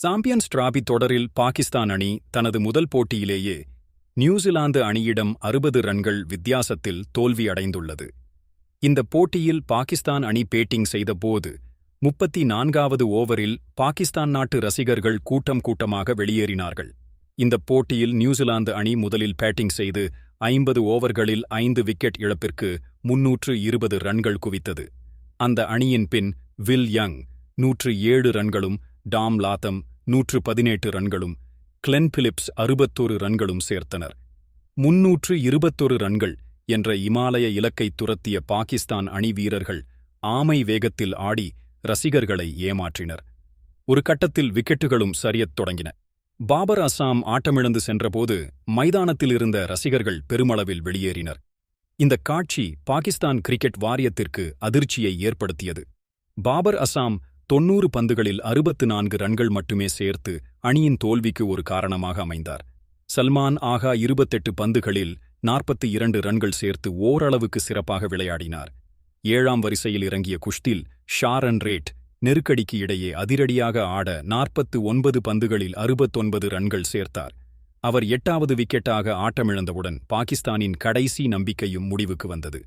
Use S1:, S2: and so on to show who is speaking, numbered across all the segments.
S1: Champions trophy தொடரில் பாகிஸ்தான் அணி தனது முதல் போட்டியிலேயே நியூசிலாந்து அணியிடம் அறுபது ரன்கள் வித்தியாசத்தில் தோல்வியடைந்துள்ளது. இந்த போட்டியில் பாகிஸ்தான் அணி பேட்டிங் செய்தபோது முப்பத்தி நான்காவது ஓவரில் பாகிஸ்தான் நாட்டு ரசிகர்கள் கூட்டம் கூட்டமாக வெளியேறினார்கள். இந்த போட்டியில் நியூசிலாந்து அணி முதலில் பேட்டிங் செய்து ஐம்பது ஓவர்களில் ஐந்து விக்கெட் இழப்பிற்கு முன்னூற்று இருபது ரன்கள் குவித்தது. அந்த அணியின் பின் வில் யங் நூற்று ஏழு ரன்களும் டாம் லாத்தம் நூற்று பதினேட்டு ரன்களும் கிளென் பிலிப்ஸ் அறுபத்தொரு ரன்களும் சேர்த்தனர். முன்னூற்று இருபத்தொரு ரன்கள் என்ற இமாலய இலக்கை துரத்திய பாகிஸ்தான் அணி வீரர்கள் ஆமை வேகத்தில் ஆடி ரசிகர்களை ஏமாற்றினர். ஒரு கட்டத்தில் விக்கெட்டுகளும் சரியத் தொடங்கின. பாபர் அசாம் ஆட்டமிழந்து சென்றபோது மைதானத்தில் இருந்த ரசிகர்கள் பெருமளவில் வெளியேறினர். இந்த காட்சி பாகிஸ்தான் கிரிக்கெட் வாரியத்திற்கு அதிர்ச்சியை ஏற்படுத்தியது. பாபர் அசாம் தொன்னூறு பந்துகளில் அறுபத்து நான்கு ரன்கள் மட்டுமே சேர்த்து அணியின் தோல்விக்கு ஒரு காரணமாக அமைந்தார். சல்மான் ஆகா இருபத்தெட்டு பந்துகளில் நாற்பத்தி இரண்டு ரன்கள் சேர்த்து ஓரளவுக்கு சிறப்பாக விளையாடினார். ஏழாம் வரிசையில் இறங்கிய குஷ்தில் ஷாரன் ரேட் நெருக்கடிக்கு இடையே அதிரடியாக ஆட நாற்பத்து ஒன்பது பந்துகளில் அறுபத்தொன்பது ரன்கள் சேர்த்தார். அவர் எட்டாவது விக்கெட்டாக ஆட்டமிழந்தவுடன் பாகிஸ்தானின் கடைசி நம்பிக்கையும் முடிவுக்கு வந்தது.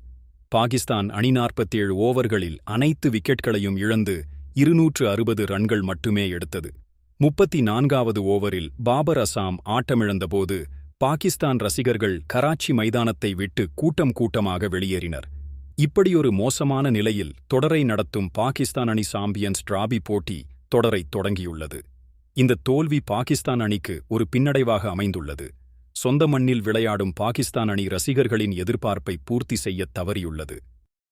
S1: பாகிஸ்தான் அணி நாற்பத்தேழு ஓவர்களில் அனைத்து விக்கெட்களையும் இழந்து இருநூற்று அறுபது ரன்கள் மட்டுமே எடுத்தது. முப்பத்தி நான்காவது ஓவரில் பாபர் அசாம் ஆட்டமிழந்தபோது பாகிஸ்தான் ரசிகர்கள் கராச்சி மைதானத்தை விட்டு கூட்டம் கூட்டமாக வெளியேறினர். இப்படியொரு மோசமான நிலையில் தொடரை நடத்தும் பாகிஸ்தான் அணி சாம்பியன்ஸ் டிராபி போட்டி தொடரை தொடங்கியுள்ளது. இந்த தோல்வி பாகிஸ்தான் அணிக்கு ஒரு பின்னடைவாக அமைந்துள்ளது. சொந்த மண்ணில் விளையாடும் பாகிஸ்தான் அணி ரசிகர்களின் எதிர்பார்ப்பை பூர்த்தி செய்யத் தவறியுள்ளது.